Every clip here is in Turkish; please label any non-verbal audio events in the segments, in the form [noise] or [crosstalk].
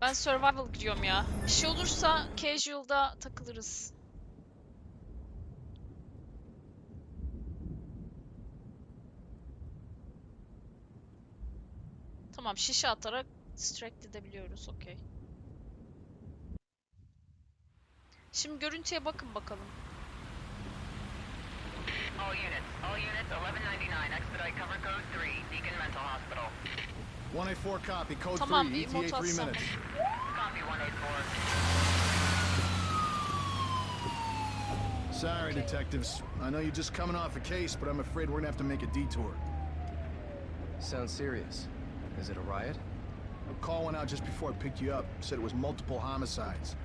Ben survival giriyorum ya. Bir şey olursa casual'da takılırız. Tamam şişe atarak distract edebiliyoruz. Okey. Şimdi görüntüye bakın bakalım. All units, all units, 1199, expedite cover code 3, Deacon Mental Hospital. 184 copy, code Tamam, 3, bir ETA mod 3 minutes. Copy 184. Sorry, detectives. I know you're just coming off a case, but I'm afraid we're gonna have to make a detour. Sounds serious. Is it a riot? A call went out just before I picked you up. Said it was multiple homicides.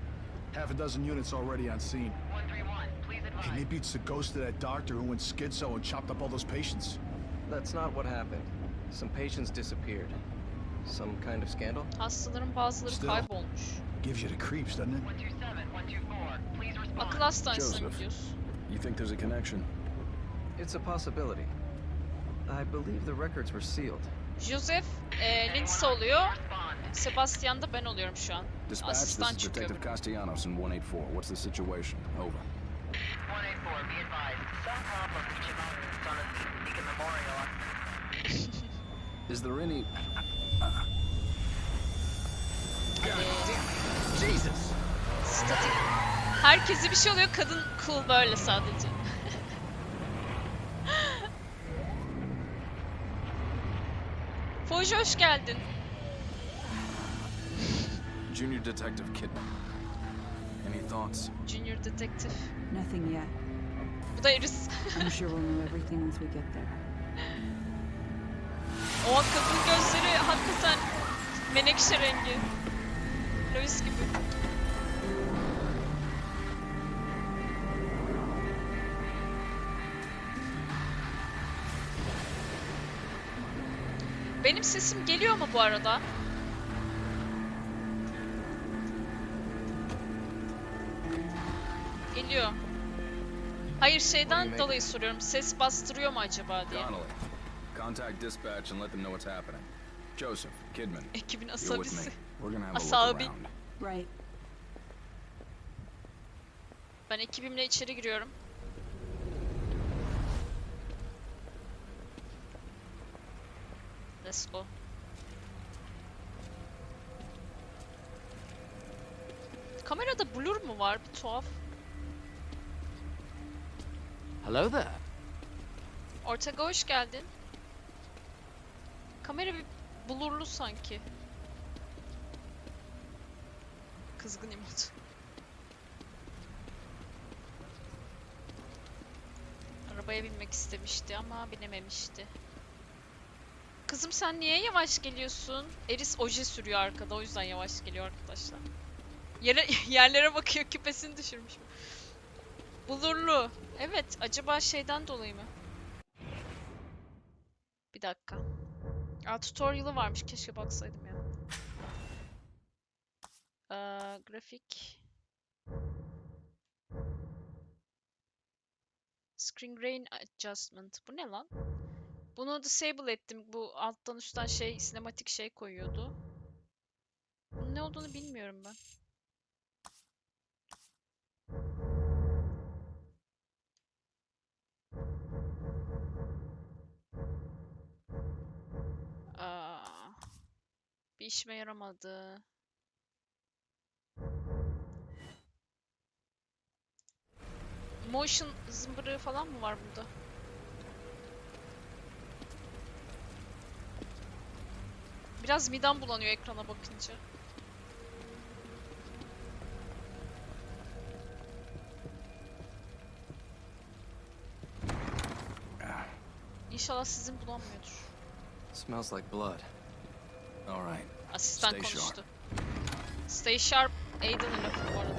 Half a dozen units already on scene. 131, please Hey, advise. maybe it's the ghost of that doctor who went schizo and chopped up all those patients. That's not what happened. Some patients disappeared. Some kind of scandal? Hastaların bazıları Still. kaybolmuş. Gives you the creeps, doesn't it? 127, 124, please respond. Akıl hastanesine Joseph. gidiyoruz. You think there's a connection? It's a possibility. I believe the records were sealed. Joseph e, Lindsay oluyor. Sebastian da ben oluyorum şu an. Dispatch, this Asistan is çıkıyor. Detective Castellanos in 184. What's the situation? Over. 184, be advised. Some problem reaching mountains on the Deacon Memorial. Is there any... Herkese bir şey oluyor. Kadın cool böyle sadece. [laughs] Foji hoş geldin. Junior Detective Kidman. Any thoughts? Junior Detective. Nothing yet. Bu da Iris. [laughs] I'm sure we'll know everything once we get there. o kadın gözleri hakikaten menekşe rengi. Lois gibi. Benim sesim geliyor mu bu arada? Geliyor. Hayır şeyden dolayı soruyorum. Ses bastırıyor mu acaba diye. Contact dispatch and let them know what's happening. Joseph, Kidman, Ekibin you're with me. asabisi. We're gonna have a look Asabi. around. Right. Ben ekibimle içeri giriyorum. Let's go. Kamerada blur mu var? Bir tuhaf. Hello there. Ortega hoş geldin. Kamera bir blurlu sanki. Kızgın emot. Arabaya binmek istemişti ama binememişti. Kızım sen niye yavaş geliyorsun? Eris oje sürüyor arkada o yüzden yavaş geliyor arkadaşlar. Yere, [laughs] yerlere bakıyor küpesini düşürmüş. Blurlu. Evet acaba şeyden dolayı mı? Bir dakika. Aa, tutorial'ı varmış. Keşke baksaydım ya. Ee, grafik. Screen grain adjustment. Bu ne lan? Bunu disable ettim. Bu alttan üstten şey, sinematik şey koyuyordu. Bunun ne olduğunu bilmiyorum ben. Bir işime yaramadı. Motion zımbırığı falan mı var burada? Biraz midem bulanıyor ekrana bakınca. İnşallah sizin bulanmıyordur. Smells like blood. All right. Asistan Stay sharp. konuştu. Stay sharp. Aiden'ın lafı bu arada.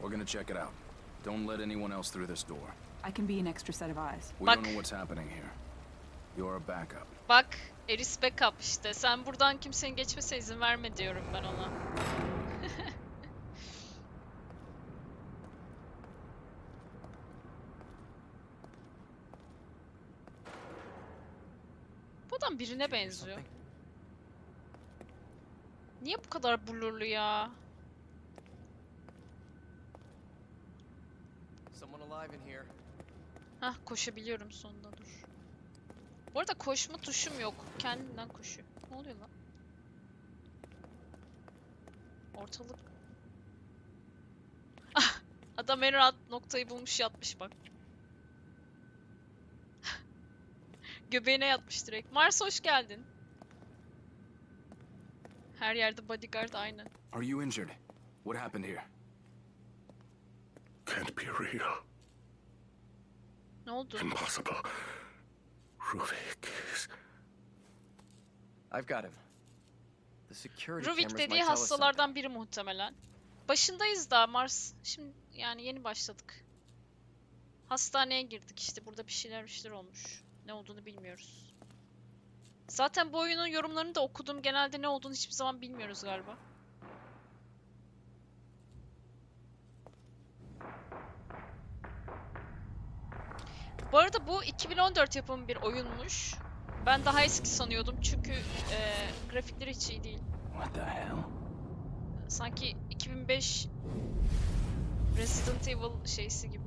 We're gonna check it out. Don't let anyone else through this door. I can be an extra set of eyes. We Bak. don't know what's happening here. You're a backup. Bak, Eris backup işte. Sen buradan kimsenin geçmesine izin verme diyorum ben ona. Birine benziyor. Niye bu kadar blurlu ya? Hah koşabiliyorum sonunda dur. Bu arada koşma tuşum yok. Kendinden koşuyor. Ne oluyor lan? Ortalık... Ah! Adam en rahat noktayı bulmuş yatmış bak. Göbeğine yatmış direkt. Mars hoş geldin. Her yerde bodyguard aynı. Are you injured? What happened here? Can't be real. Ne oldu? Impossible. Ruvik is. I've got him. The security Ruvik cameras dediği hastalardan biri muhtemelen. Başındayız da Mars. Şimdi yani yeni başladık. Hastaneye girdik işte. Burada bir şeyler bir şeyler olmuş. Ne olduğunu bilmiyoruz. Zaten bu oyunun yorumlarını da okudum. Genelde ne olduğunu hiçbir zaman bilmiyoruz galiba. Bu arada bu 2014 yapımı bir oyunmuş. Ben daha eski sanıyordum çünkü eee, grafikleri hiç iyi değil. What the hell? Sanki 2005 Resident Evil şeysi gibi.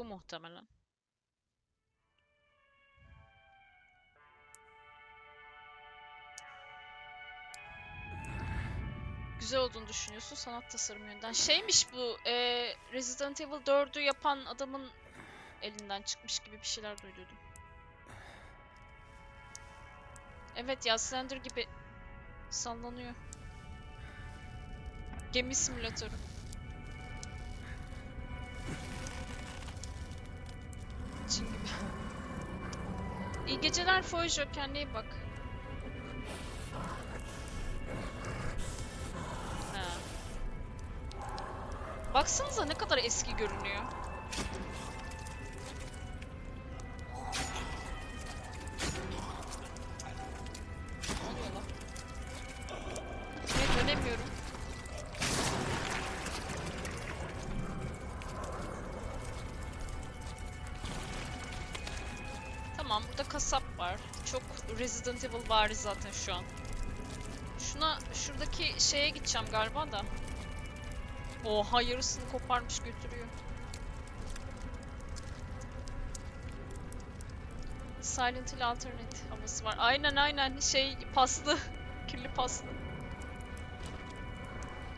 Bu muhtemelen. Güzel olduğunu düşünüyorsun sanat tasarım yönden. Şeymiş bu, eee, Resident Evil 4'ü yapan adamın elinden çıkmış gibi bir şeyler duydum. Evet ya Slender gibi sallanıyor. Gemi simülatörü. Çin gibi. İyi geceler Foyjo kendine iyi bak. Ha. Baksanıza ne kadar eski görünüyor. Kasap var. Çok Resident Evil bari zaten şu an. Şuna şuradaki şeye gideceğim galiba da. Oha yarısını koparmış götürüyor. Silent Hill Alternate havası var. Aynen aynen şey paslı. [laughs] Kirli paslı.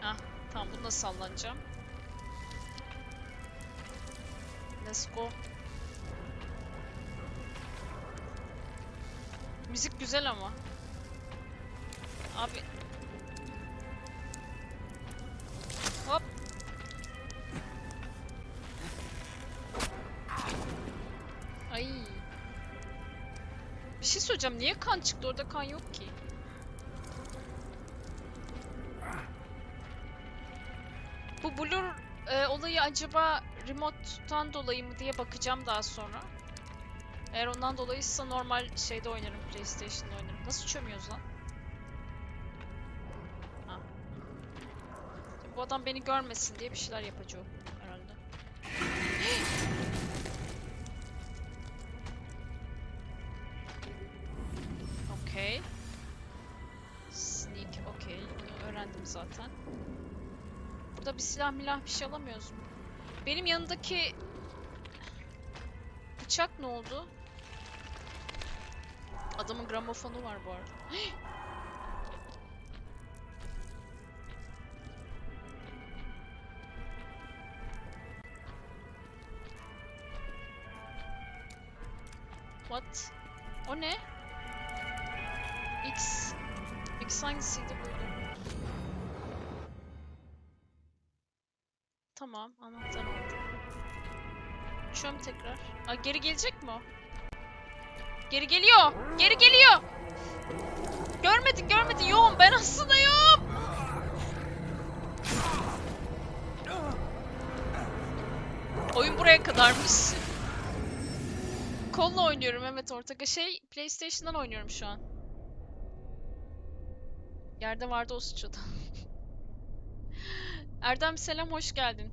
Hah tamam bununla sallanacağım. Let's go. Müzik güzel ama. Abi. Hop. Ay. Bir şey söyleyeceğim. Niye kan çıktı? Orada kan yok ki. Bu blur e, olayı acaba remote'tan dolayı mı diye bakacağım daha sonra. Eğer ondan dolayıysa normal şeyde oynarım, PlayStation'da oynarım. Nasıl çömüyoruz lan? Ha. Bu adam beni görmesin diye bir şeyler yapacak herhalde. [gasps] Okey. Sneak, okey. Öğrendim zaten. Burada bir silah milah bir şey alamıyoruz mu? Benim yanındaki bıçak ne oldu? Adamın gramofonu var bu arada. [gasps] What? O ne? X. X hangisiydi böyle? Tamam, anahtar aldım. Çöm tekrar. Aa, geri gelecek mi o? Geri geliyor. Geri geliyor. Görmedin, görmedin. Yoğum. Ben aslında yoğum. Oyun buraya kadarmış. Kolla oynuyorum evet ortak. Şey PlayStation'dan oynuyorum şu an. Yerde vardı o sıçradı. [laughs] Erdem selam hoş geldin.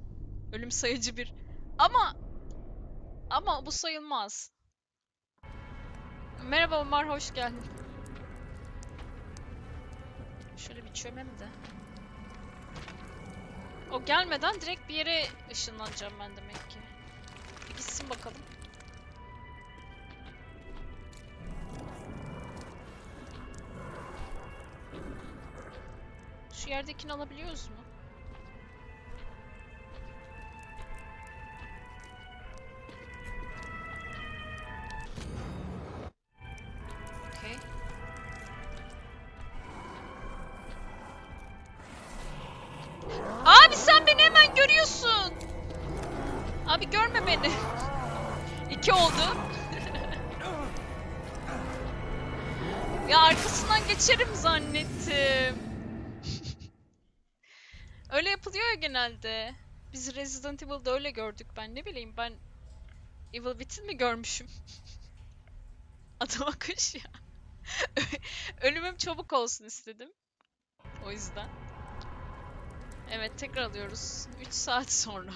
Ölüm sayıcı bir. Ama ama bu sayılmaz. Merhaba Ömer, hoş geldin. Şöyle bir çömem de. O gelmeden direkt bir yere ışınlanacağım ben demek ki. Bir gitsin bakalım. Şu yerdekini alabiliyoruz mu? Genelde. Biz Resident Evil'da öyle gördük ben ne bileyim ben Evil Within mi görmüşüm? [laughs] Adama kuş ya. [laughs] Ölümüm çabuk olsun istedim. O yüzden. Evet tekrar alıyoruz. 3 saat sonra.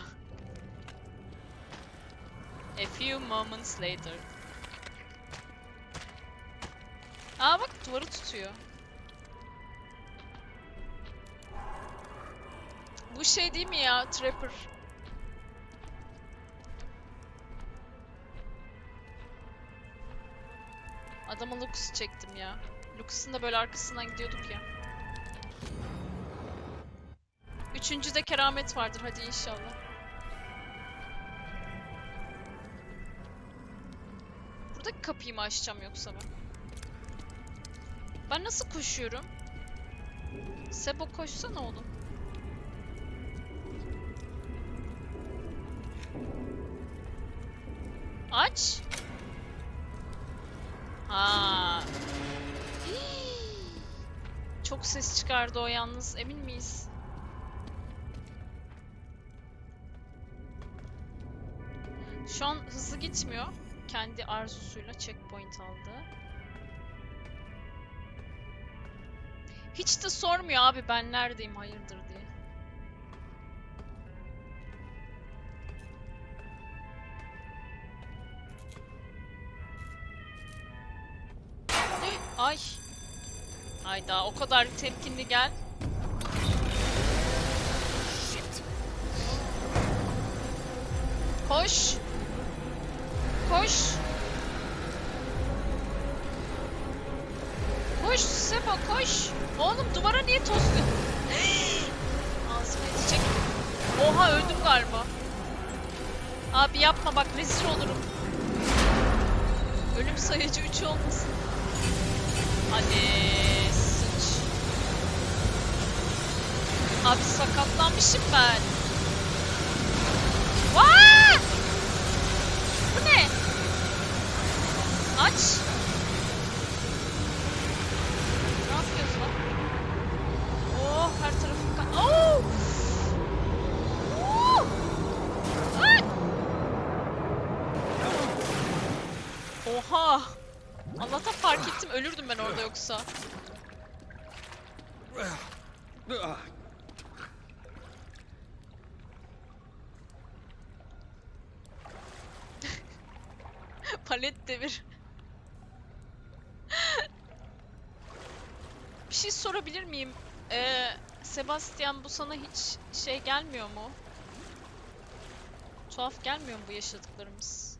A few moments later. Aa bak duvarı tutuyor. Bu şey değil mi ya? Trapper. Adama Lucas çektim ya. Lucas'ın da böyle arkasından gidiyorduk ya. Üçüncüde keramet vardır hadi inşallah. Buradaki kapıyı mı açacağım yoksa ben? Ben nasıl koşuyorum? Sebo koşsana oğlum. Aç. Ha. [gasps] Çok ses çıkardı o yalnız. Emin miyiz? Şu an hızlı gitmiyor. Kendi arzusuyla checkpoint aldı. Hiç de sormuyor abi ben neredeyim hayırdır diye. Hayda o kadar temkinli gel. Koş. Koş. Koş Sebo koş. Oğlum duvara niye tosluyorsun? [gasps] Ağzıma edecek. Oha öldüm galiba. Abi yapma bak rezil olurum. Ölüm sayıcı 3 olmasın. Hadi sıç. Abi sakatlanmışım ben. Vaa! Bu ne? Aç. Palet devir. Bir şey sorabilir miyim? Ee, Sebastian bu sana hiç şey gelmiyor mu? Tuhaf gelmiyor mu bu yaşadıklarımız?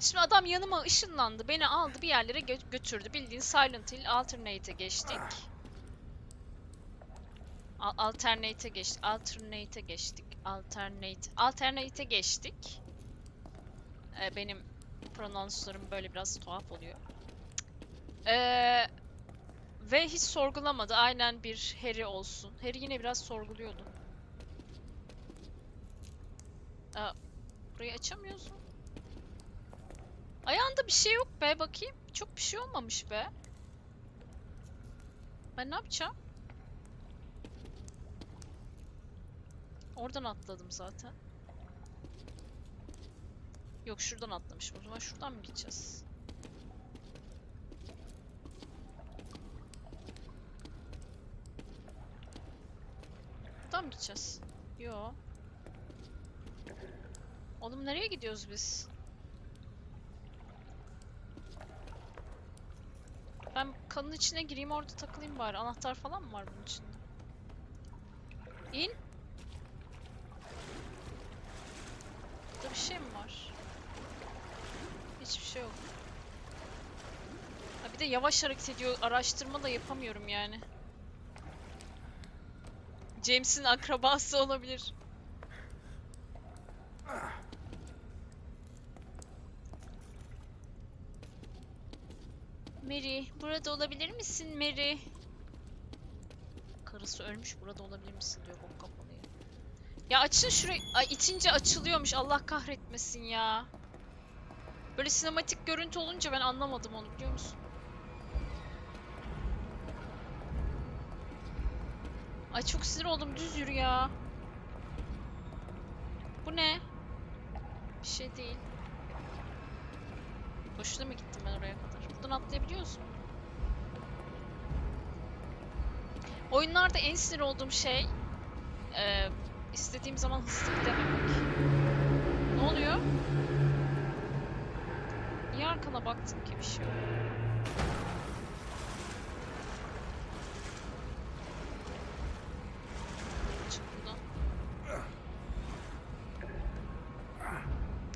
Şimdi adam yanıma ışınlandı, beni aldı bir yerlere gö- götürdü. Bildiğin Silent Hill Alternate'e geçtik. Al- Alternate'e geçtik. Alternate'e geçtik. Alternate. Alternate'e geçtik. Ee, benim pronounslarım böyle biraz tuhaf oluyor. Ee, ve hiç sorgulamadı. Aynen bir Harry olsun. Harry yine biraz sorguluyordu. Aa, burayı açamıyoruz mu? Ayağında bir şey yok be bakayım. Çok bir şey olmamış be. Ben ne yapacağım? Oradan atladım zaten. Yok şuradan atlamışım. O zaman şuradan mı gideceğiz? Buradan mı gideceğiz? Yo. Oğlum nereye gidiyoruz biz? kanın içine gireyim orada takılayım bari. Anahtar falan mı var bunun içinde? İn. Burada bir şey mi var? Hiçbir şey yok. Ha bir de yavaş hareket ediyor. Araştırma da yapamıyorum yani. James'in akrabası olabilir. Mary, burada olabilir misin Mary? Karısı ölmüş, burada olabilir misin diyor bok kapalı ya. Açın şurayı. Ay itince açılıyormuş. Allah kahretmesin ya. Böyle sinematik görüntü olunca ben anlamadım onu biliyor musun? Ay çok sinir oldum. Düz yürü ya. Bu ne? Bir şey değil. Boşuna mı gittim ben oraya kadar? Buradan atlayabiliyoruz mu? Oyunlarda en sinir olduğum şey eee, istediğim zaman hızlı gidememek. Ne oluyor? Arkana baktın ki bir şey yok?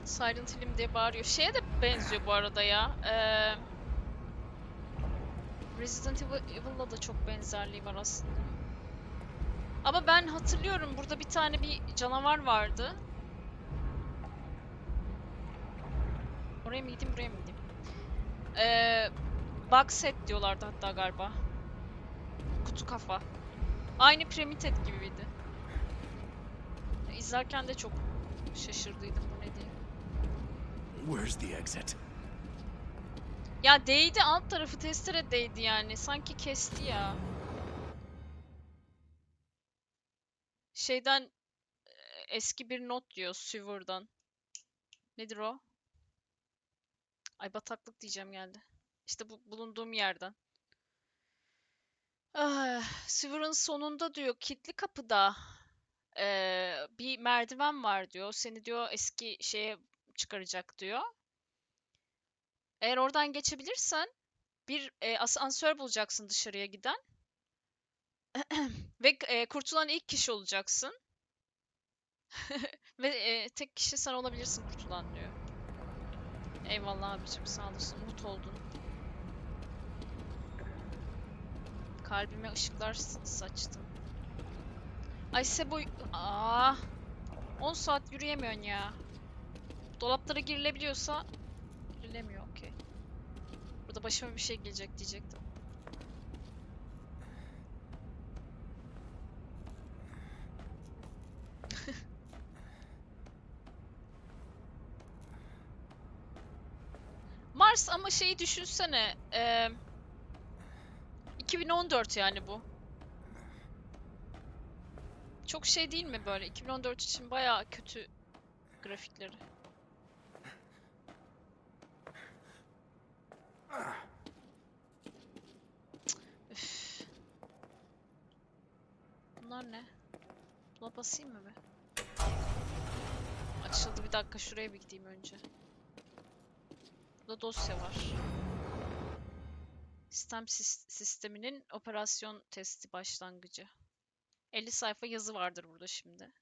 Silent Hill diye bağırıyor. Şeye de benziyor bu arada ya. Eee Resident Evil- Evil'la da çok benzerliği var aslında. Ama ben hatırlıyorum burada bir tane bir canavar vardı. Oraya mı gideyim buraya mı gideyim? Ee, bug set diyorlardı hatta galiba. Kutu kafa. Aynı Primited gibiydi. İzlerken de çok şaşırdıydım bu ne diye. Where's the exit? Ya değdi alt tarafı testere değdi yani. Sanki kesti ya. Şeyden e, eski bir not diyor Sewer'dan. Nedir o? Ay bataklık diyeceğim geldi. İşte bu bulunduğum yerden. Ah, Sewer'ın sonunda diyor kilitli kapıda eee, bir merdiven var diyor. Seni diyor eski şeye çıkaracak diyor. Eğer oradan geçebilirsen bir e, asansör bulacaksın dışarıya giden. [clears throat] Ve e, kurtulan ilk kişi olacaksın. [laughs] Ve e, tek kişi sen olabilirsin kurtulan diyor. Eyvallah abicim sağ olasın. Mut oldun. Kalbime ışıklar saçtın. Ay Sebo... Aa, 10 saat yürüyemiyorsun ya. Dolaplara girilebiliyorsa girilemiyor okey. Burada başıma bir şey gelecek diyecektim. Mars ama şeyi düşünsene. eee, 2014 yani bu. Çok şey değil mi böyle? 2014 için bayağı kötü grafikleri. Üf. Bunlar ne? Buna basayım mı be? Açıldı bir dakika şuraya bir gideyim önce. Burada dosya var. Sistem sis- sisteminin operasyon testi başlangıcı. 50 sayfa yazı vardır burada şimdi.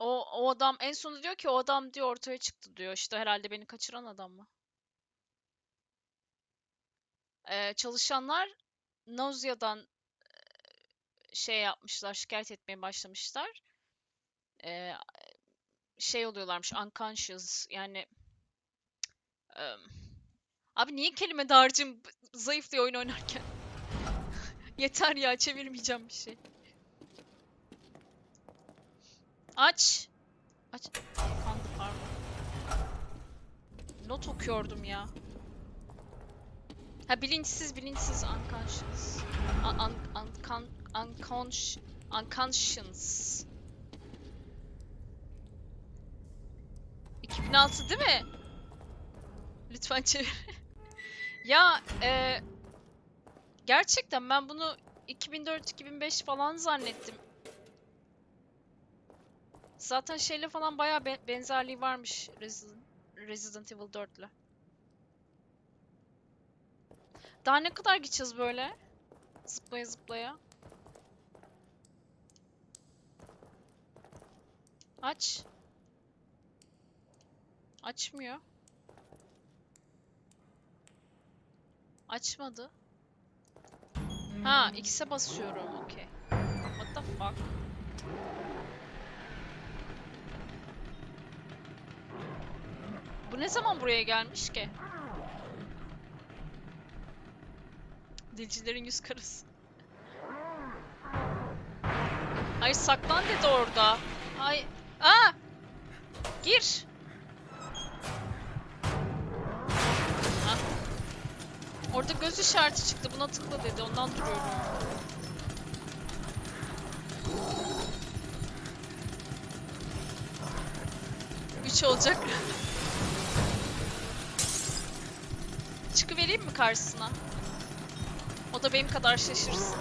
O, o adam en sonunda diyor ki o adam diyor ortaya çıktı diyor. İşte herhalde beni kaçıran adam mı? Ee, çalışanlar Nausea'dan e, şey yapmışlar, şikayet etmeye başlamışlar. Ee, şey oluyorlarmış, unconscious yani em, abi niye kelime dağarcığım zayıf diye oyun oynarken? [laughs] Yeter ya çevirmeyeceğim bir şey. Aç. Aç. Kandı pardon. Not okuyordum ya. Ha bilinçsiz bilinçsiz unconscious. Un, un, uncon, unconscious. Unconscious. 2006 değil mi? Lütfen çevir. [laughs] ya e, gerçekten ben bunu 2004-2005 falan zannettim. Zaten şeyle falan bayağı be- benzerliği varmış Resident, Evil 4'le. Daha ne kadar gideceğiz böyle? Zıplaya zıplaya. Aç. Açmıyor. Açmadı. Ha, X'e basıyorum. Okey. What the fuck? Bu ne zaman buraya gelmiş ki? Dilcilerin yüz karası. Ay saklan dedi orada. Ay. Aa! Gir. Orada göz işareti çıktı. Buna tıkla dedi. Ondan duruyorum. Üç olacak. Çıkıvereyim mi karşısına? O da benim kadar şaşırsın.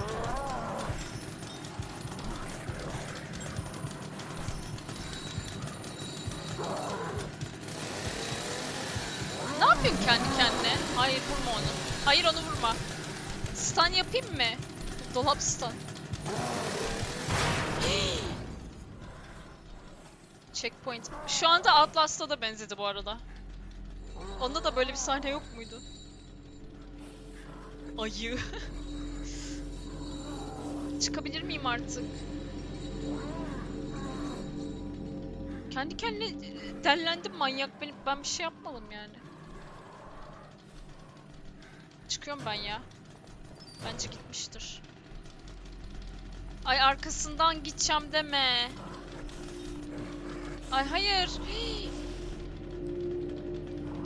Ne yapıyorsun kendi kendine? Hayır vurma onu. Hayır onu vurma. Stun yapayım mı? Dolap stun. Checkpoint. Şu anda Outlast'a da benzedi bu arada. Onda da böyle bir sahne yok muydu? Ayı. [laughs] Çıkabilir miyim artık? Kendi kendine e, dellendim manyak. Ben, ben bir şey yapmadım yani. Çıkıyorum ben ya. Bence gitmiştir. Ay arkasından gideceğim deme. Ay hayır. [gasps]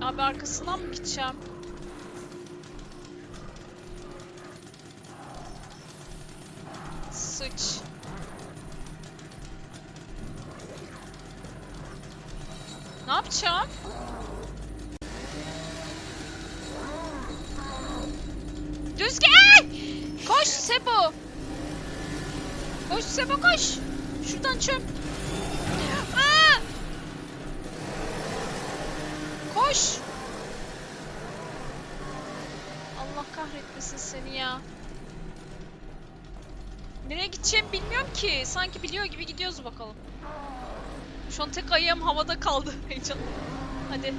Abi arkasından mı gideceğim? Sıç. Sebo koş! Şuradan çöp. Aa! Koş! Allah kahretmesin seni ya. Nereye gideceğimi bilmiyorum ki. Sanki biliyor gibi gidiyoruz bakalım. Şu an tek ayağım havada kaldı. [laughs] Hadi.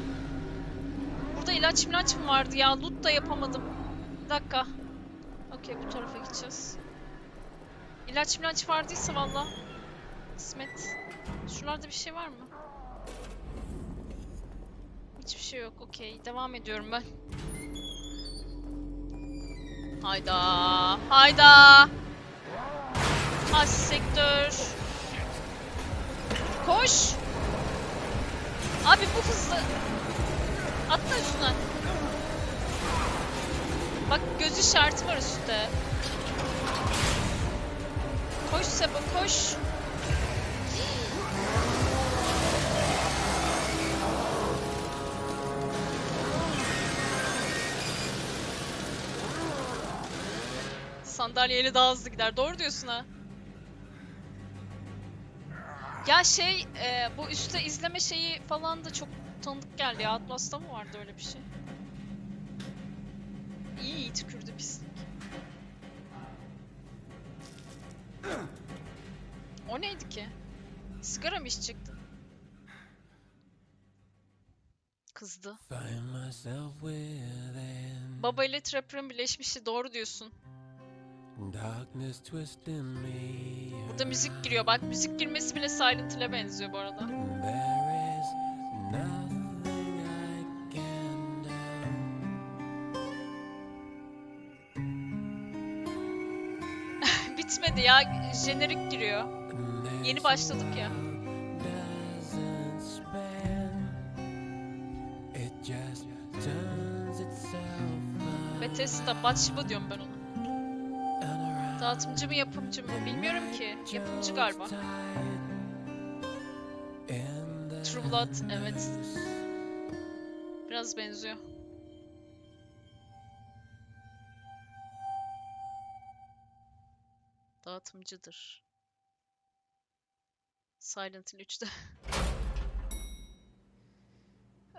Burada ilaç milaç mı vardı ya? Loot da yapamadım. Bir dakika. Okey bu tarafa gideceğiz. İlaç milaç vardıysa valla. Kısmet. Şuralarda bir şey var mı? Hiçbir şey yok. Okey. Devam ediyorum ben. Hayda. Hayda. Az sektör. Koş. Abi bu hızlı. Atla üstüne. Bak göz işareti var üstte. Koş Sebo koş. Sandalyeyle daha hızlı gider. Doğru diyorsun ha. Ya şey, e, bu üstte izleme şeyi falan da çok tanıdık geldi ya. Atlas'ta mı vardı öyle bir şey? O neydi ki? Sigara mı içecektin? Kızdı. Baba ile Trapper'ın birleşmişi doğru diyorsun. Burada müzik giriyor. Bak müzik girmesi bile Silent Hill'e benziyor bu arada. [laughs] Bitmedi ya. Jenerik giriyor. Yeni başladık ya. Bethesda, Batsheba diyorum ben ona. Dağıtımcı mı yapımcı mı bilmiyorum ki. Yapımcı galiba. True Blood, evet. Biraz benziyor. Dağıtımcıdır. Silent Hill 3'te.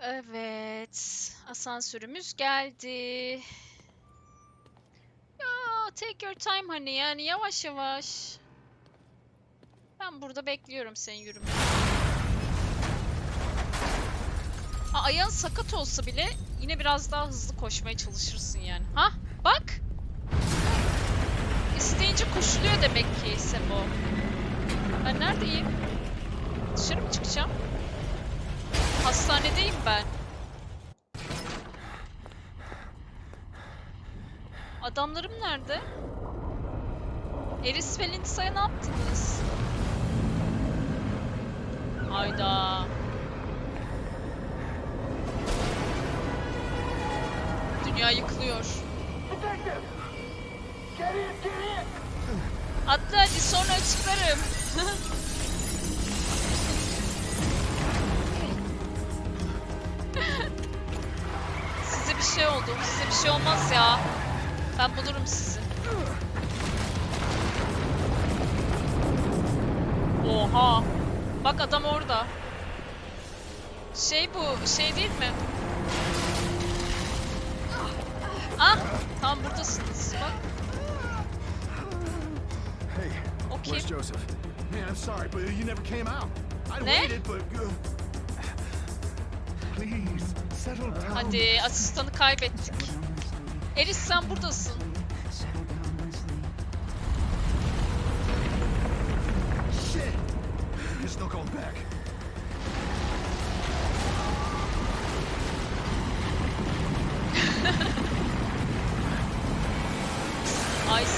Evet. Asansörümüz geldi. take your time hani yani yavaş yavaş. Ben burada bekliyorum senin yürümeni. Ha ayağın sakat olsa bile yine biraz daha hızlı koşmaya çalışırsın yani. Ha bak. İsteyince koşuluyor demek ki Sebo. Ben neredeyim? Dışarı mı çıkacağım? Hastanedeyim ben. Adamlarım nerede? Eris ve Lindsay'a ne yaptınız? Hayda. Dünya yıkılıyor. Atla hadi sonra açıklarım. [laughs] bir şey oldu. Size bir şey olmaz ya. Ben bulurum sizi. Oha. Bak adam orada. Şey bu, şey değil mi? Ah, tam buradasınız. Bak. Hey, O kim? where's Joseph? Man, I'm sorry, but you never came out. I waited, but... Please. Hadi asistanı kaybettik. Eris sen buradasın. [laughs] Ice.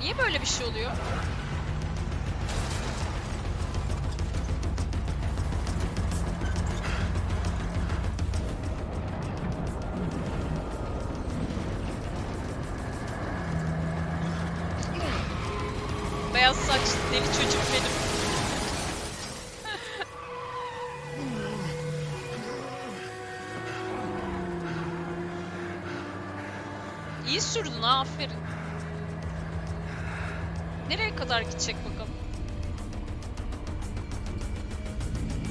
Niye böyle bir şey oluyor? Kadar gidecek bakalım?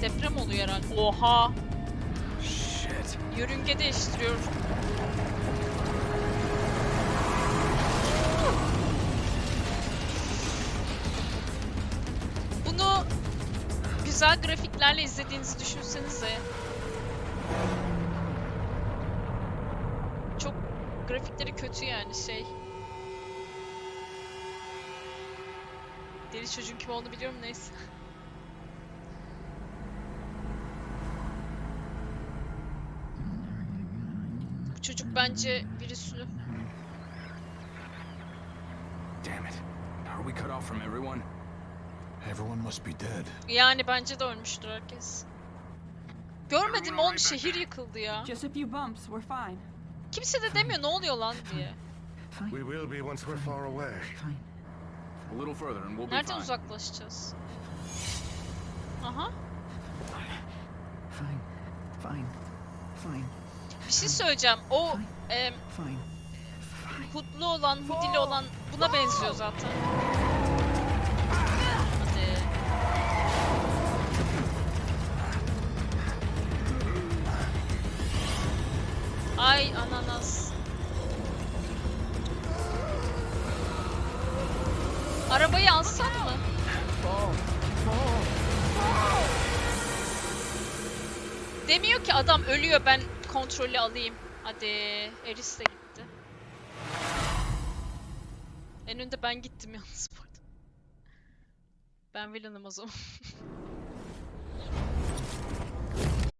Deprem oluyor herhalde. Oha! Shit. Yörünge değiştiriyor. Bunu güzel grafiklerle izlediğinizi düşünsenize. Çok grafikleri kötü yani şey. Deli çocuğun kim olduğunu biliyorum neyse. Bu çocuk bence virüslü. Damn it. Are we cut off from everyone? Everyone must be dead. Yani bence de ölmüştür herkes. Görmedim oğlum şehir yıkıldı ya. Just a few bumps. We're fine. Kimse de demiyor ne oluyor lan diye. We will be once we're far away. Fine. A little further and we'll be Nereden fine. uzaklaşacağız? Aha. Fine. Fine. Fine. Bir şey söyleyeceğim. O em, Fine. olan, hudili olan buna benziyor zaten. Hadi. Ay ananas. Adam ölüyor ben kontrolü alayım. Hadi Eris de gitti. En önde ben gittim yalnız bu arada. Ben villainım o zaman. [laughs]